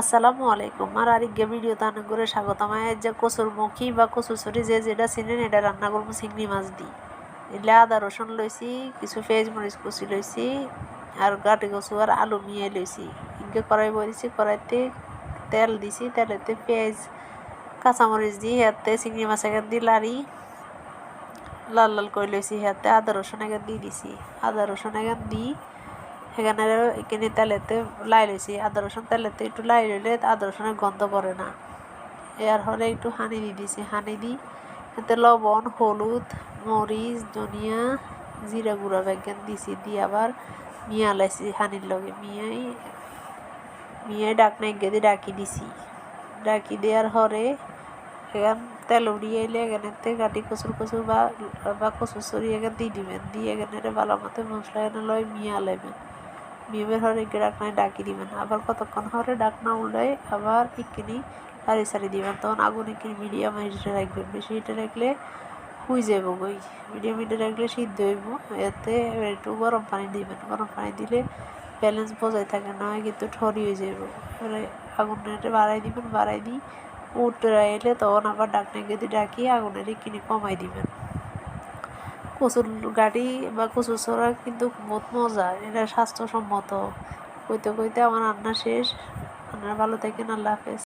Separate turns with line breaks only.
আসসালামু আলাইকুম। আর আরেকগে ভিডিও তান করে স্বাগতম। যে কচুর মুখি বা কচুর সরি যে যেটা চিনেন, এটা রান্না করব চিংড়ি মাছ দি এলে আদা, রসুন লইছি, কিছু পেঁয়াজ মরিচ কুচি লইছি, আর গাটি কচু আর আলু মিয়ে লইছি। ইনকে কড়াই বইছি কড়াইতে তেল দিছি, তেলেতে পেঁয়াজ, কাঁচামরিচ দি হাতে চিংড়ি মাছ এখান দি লাড়ি, লাল লাল করে লইছি হাতে আদা, রসুন এখান দিয়ে দিছি। আদা, রসুন এখান দিই সেখানে এখানে তেলেতে লাই লইছি আদা তেলেতে একটু লাই লইলে আদা গন্ধ করে না। এর হলে একটু হানি দিয়ে দিছি, হানি দিই এতে লবণ, হলুদ, মরিচ, ধনিয়া, জিরা গুঁড়া ব্যাগেন দিছি, দিয়ে আবার মিয়া লাইছি হানির লগে। মিয়াই মিয়াই ডাকনা এগে ডাকি দিছি। ডাকি দেওয়ার হরে এখান তেল উড়িয়ে এলে এখানে গাটি কচুর কচুর বা বা কচুর সরি এখানে দিয়ে দিবেন। দিয়ে এখানে ভালো মতো মশলা এখানে লয় মিয়া লাইবেন। মিমের হরে ডাকনায় ডাকি দিবেন আবার কতক্ষণ হরে ডাকনা উল্টাই আবার ইকিনি সারি সারি দিবেন। তখন আগুন ইকিনি মিডিয়াম হিটে রাখবেন বেশি হিটে রাখলে হুই যাব গই মিডিয়াম হিটে রাখলে সিদ্ধ হইব। এতে একটু গরম পানি দিবেন। গরম পানি দিলে ব্যালেন্স বজায় থাকে না, কিন্তু ঠরি হয়ে যাব এবারে আগুনটা বাড়াই দিবেন, বাড়াই দিই উঠে এলে তখন আবার ডাকনা গেদি ডাকি, আগুনের কিনে কমাই দিবেন। কচুর গাড়ি বা কচুর ছড়া কিন্তু বহুত মজা। এটা স্বাস্থ্যসম্মত। কইতে কইতে আমার রান্না শেষ। আপনারা ভালো থাকেন, আল্লাহ হাফেজ।